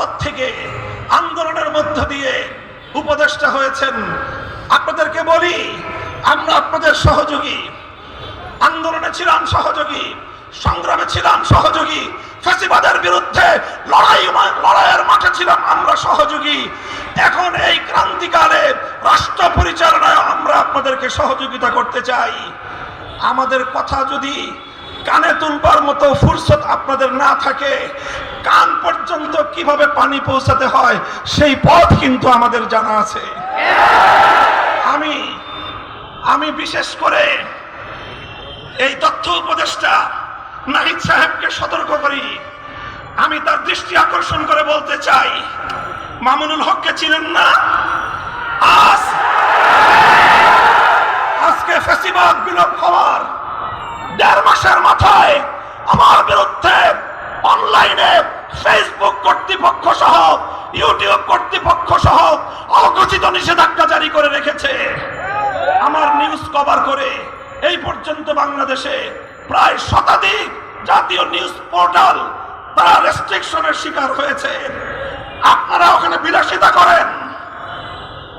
রাজপথ থেকে আন্দোলনের মধ্য দিয়ে উপদেষ্টা হয়েছেন। আপনাদেরকে বলি, আমরা আপনাদের সহযোগী। আন্দোলনে ছিলাম সহযোগী, সংগ্রামে ছিলাম সহযোগী, ফ্যাসিবাদের বিরুদ্ধে লড়াই লড়াইয়ের মাঠে ছিলাম আমরা সহযোগী। এখন এই ক্রান্তিকালে রাষ্ট্র পরিচালনায় আমরা আপনাদেরকে সহযোগিতা করতে চাই। আমাদের কথা যদি কানে তুলবার মতো ফুরসত আপনাদের না থাকে। কান পর্যন্ত কীভাবে পানি পৌঁছাতে হয়, সেই পথ কিন্তু আমাদের জানা আছে। আমি আমি বিশেষ করে এই তথ্য উপদেষ্টা নাহিদ সাহেবকে সতর্ক করি। আমি তার দৃষ্টি আকর্ষণ করে বলতে চাই, মামুনুল হককে চিনেন না? আজ, আজকে ফেসিবাদ বিলোপ হওয়ার দেড় মাসের মাথায় আমার বিরুদ্ধে অনলাইনে ফেসবুক কর্তৃপক্ষ সহ ইউটিউব কর্তৃপক্ষ সহ অঘোষিত নিষেধাজ্ঞা জারি করে রেখেছে। আমার নিউজ কভার করে এই পর্যন্ত বাংলাদেশে প্রায় শতাধিক জাতীয় নিউজ পোর্টাল তারা রেস্ট্রিকশনের শিকার হয়েছে। আপনারা ওখানে বিলাসিতা করেন।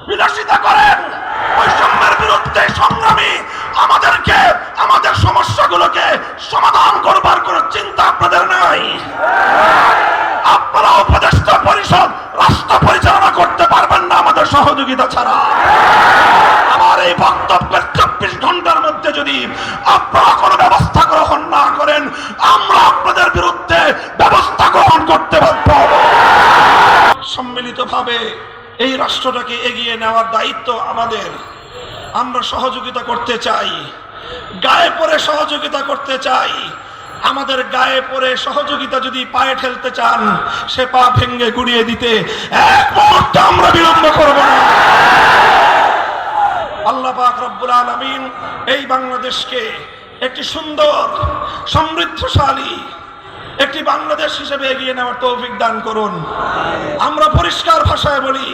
বিলাসিতা করেন। সমাধান করবার কোন চিন্তা আপনাদের নাই। আপনারা উপদেষ্টা পরিষদ, রাষ্ট্র পরিচালনা করতে পারবেন না আমাদের সহযোগিতা ছাড়া। আমার এই বক্তব্যের চব্বিশ ঘণ্টার মধ্যে যদি আপনারা কোনো ব্যবস্থা গ্রহণ না করেন, আমরা আপনাদের বিরুদ্ধে ব্যবস্থা গ্রহণ করতে হব। সম্মিলিতভাবে এই রাষ্ট্রটাকে এগিয়ে নেওয়ার দায়িত্ব আমাদের। আমরা সহযোগিতা করতে চাই। গায়ে পরে সহযোগিতা করতে চাই। আমাদের গায়ে পরে সহযোগিতা যদি পায়ে ঠেলতে চান, সে পা ভেঙ্গে গুড়িয়ে দিতে আমরা বিলম্ব করব না। আল্লাহ পাক রব্বুল আলামিন এই বাংলাদেশকে একটি সুন্দর, সমৃদ্ধশালী, একটি বাংলাদেশ হিসেবে এগিয়ে নেওয়ার তৌফিক দান করুন। আমরা পরিষ্কার ভাষায় বলি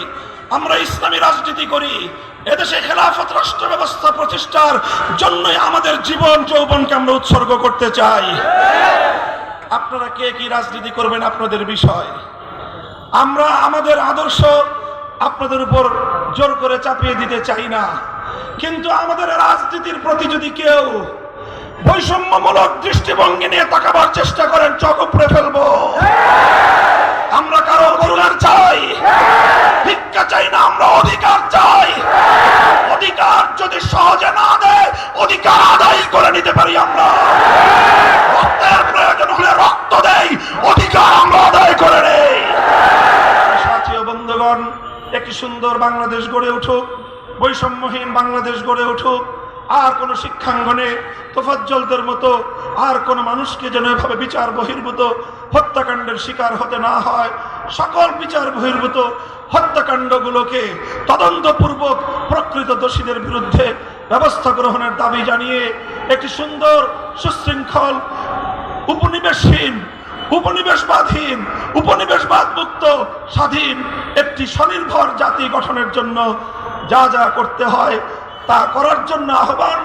আমরা ইসলামী রাজনীতি করি। এদেশে খেলাফত রাষ্ট্র ব্যবস্থা প্রতিষ্ঠার জন্যই আমাদের জীবন, যৌবনকে আমরা উৎসর্গ করতে চাই। আপনারা কে কি রাজনীতি করবেন আপনাদের বিষয়? আমরা আমাদের আদর্শ আপনাদের উপর জোর করে চাপিয়ে দিতে চাই না। কিন্তু আমাদের রাজনীতির প্রতি যদি কেউ বৈষম্যমূলক দৃষ্টিভঙ্গি নিয়ে তাকাবার চেষ্টা করেন চোখ উপড়ে ফেলব আমরা কারও করুণার চাই ভিক্ষা চাই না আমরা অধিকার চাই অধিকার যদি সহজে না দেয় অধিকার নিতে পারি আমরা। রক্তের প্রয়োজন হলে রক্ত দেই, অধিকার আমরা আদায় করে নেই। বন্ধুগণ, একটি সুন্দর বাংলাদেশ গড়ে উঠুক, বৈষম্যহীন বাংলাদেশ গড়ে উঠুক। আর কোনো শিক্ষাঙ্গনে তোফাজ্জলদের মতো, আর কোনো মানুষকে যেন এভাবে বিচার বহির্ভূত, হত্যাকাণ্ডের শিকার হতে না হয়। সকল বিচার বহির্ভূত হত্যাকাণ্ডগুলোকে তদন্তপূর্বক প্রকৃত দোষীদের বিরুদ্ধে ব্যবস্থা গ্রহণের দাবি জানিয়ে একটি সুন্দর সুশৃঙ্খল উপনিবেশহীন উপনিবেশবাদহীন উপনিবেশবাদ মুক্ত স্বাধীন একটি স্বনির্ভর জাতি গঠনের জন্য যা যা করতে হয় তা করার জন্য আহ্বান।